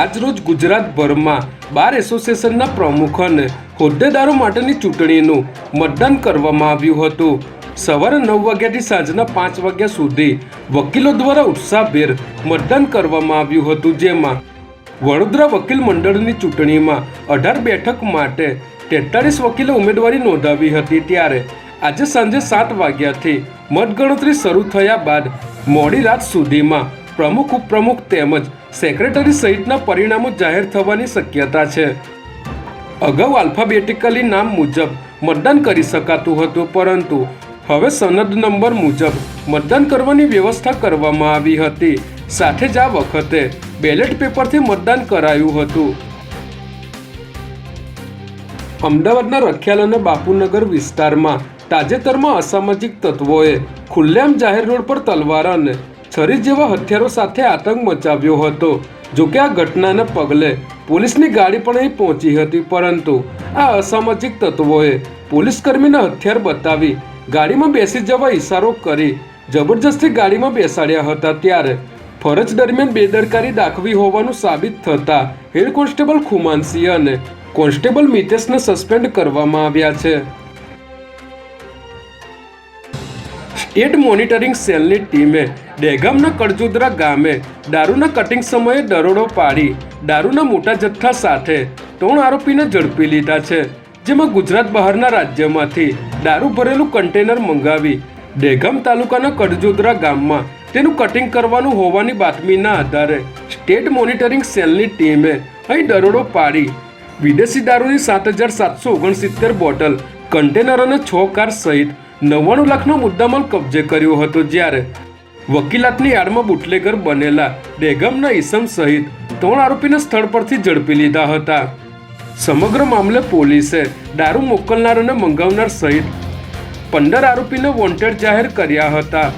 આજરોજ ગુજરાતભરમાં બાર એસોસિએશનના પ્રમુખ અને હોદ્દેદારો માટેની ચૂંટણીનું મતદાન કરવામાં આવ્યું હતું. સવારે નવ વાગ્યાથી સાંજના પાંચ વાગ્યા સુધી વકીલો દ્વારા ઉત્સાહભેર મતદાન કરવામાં આવ્યું હતું, જેમાં વડોદરા વકીલ મંડળની ચૂંટણીમાં અઢાર બેઠક માટે તેતાળીસ વકીલે ઉમેદવારી નોંધાવી હતી. ત્યારે આજે સાંજે સાત વાગ્યાથી મતગણતરી શરૂ થયા બાદ મોડી રાત સુધીમાં પ્રમુખ ઉપપ્રમુખ તેમજ સેક્રેટરી સહિતના પરિણામો જાહેર થવાની શક્યતા છે. અગાઉ આલ્ફાબેટિકલી નામ મુજબ મતદાન કરી શકાતું હતું, પરંતુ હવે સનદ નંબર મુજબ મતદાન કરવાની વ્યવસ્થા કરવામાં આવી હતી. સાથે જ આ વખતે બેલેટ પેપરથી મતદાન કરાયું હતું. અમદાવાદના રખિયાલ અને બાપુનગર વિસ્તારમાં તાજેતરમાં અસામાજિક તત્વોએ ખુલ્લેઆમ જાહેર રોડ પર તલવાર અને છરી જેવા હથિયારો સાથે આતંક મચાવ્યો હતો જોકે આ ઘટનાને પગલે પોલીસની ગાડી પણ અહીં પહોંચી હતી, પરંતુ આ અસામાજિક તત્વોએ પોલીસકર્મીને હથિયાર બતાવી ગાડીમાં બેસી જવા ઈશારો કરી જબરજસ્તી ગાડીમાં બેસાડ્યા હતા ત્યારે ફરજ દરમિયાન બેદરકારી દાખવી હોવાનું સાબિત થતાં હેડ કોન્સ્ટેબલ ખુમાનસિંહ અને કોન્સ્ટેબલ મિતેશને સસ્પેન્ડ કરવામાં આવ્યા છે. સ્ટેટ મોનિટરિંગ સેલની ટીમે ડેગામના કડજુદરા ગામે દારૂના કટિંગ સમયે દરોડો પાડી દારૂના મોટા જથ્થા સાથે ત્રણ આરોપીને ઝડપી લીધા છે, જેમાં ગુજરાત બહારના રાજ્યમાંથી દારૂ ભરેલું કન્ટેનર મંગાવી ડેગામ તાલુકાના કડજુદરા ગામમાં તેનું કટિંગ કરવાનું હોવાની બાતમીના આધારે સ્ટેટ મોનિટરિંગ સેલની ટીમે અહીં દરોડો પાડી. વિદેશી દારૂની સાત હજાર સાતસો ઓગણસિત્તેર બોટલ, કન્ટેનર અને છ કાર સહિત નવ્વાણું લાખનો મુદ્દામાલ કબજે કર્યો હતો જ્યારે વકીલાતની આડમાં બુટલેગર બનેલા ડેગમના ઈસમ સહિત ત્રણ આરોપીને સ્થળ પરથી ઝડપી લીધા હતા. સમગ્ર મામલે પોલીસે દારૂ મોકલનાર અને મંગાવનાર સહિત પંદર આરોપીને વોન્ટેડ જાહેર કર્યા હતા.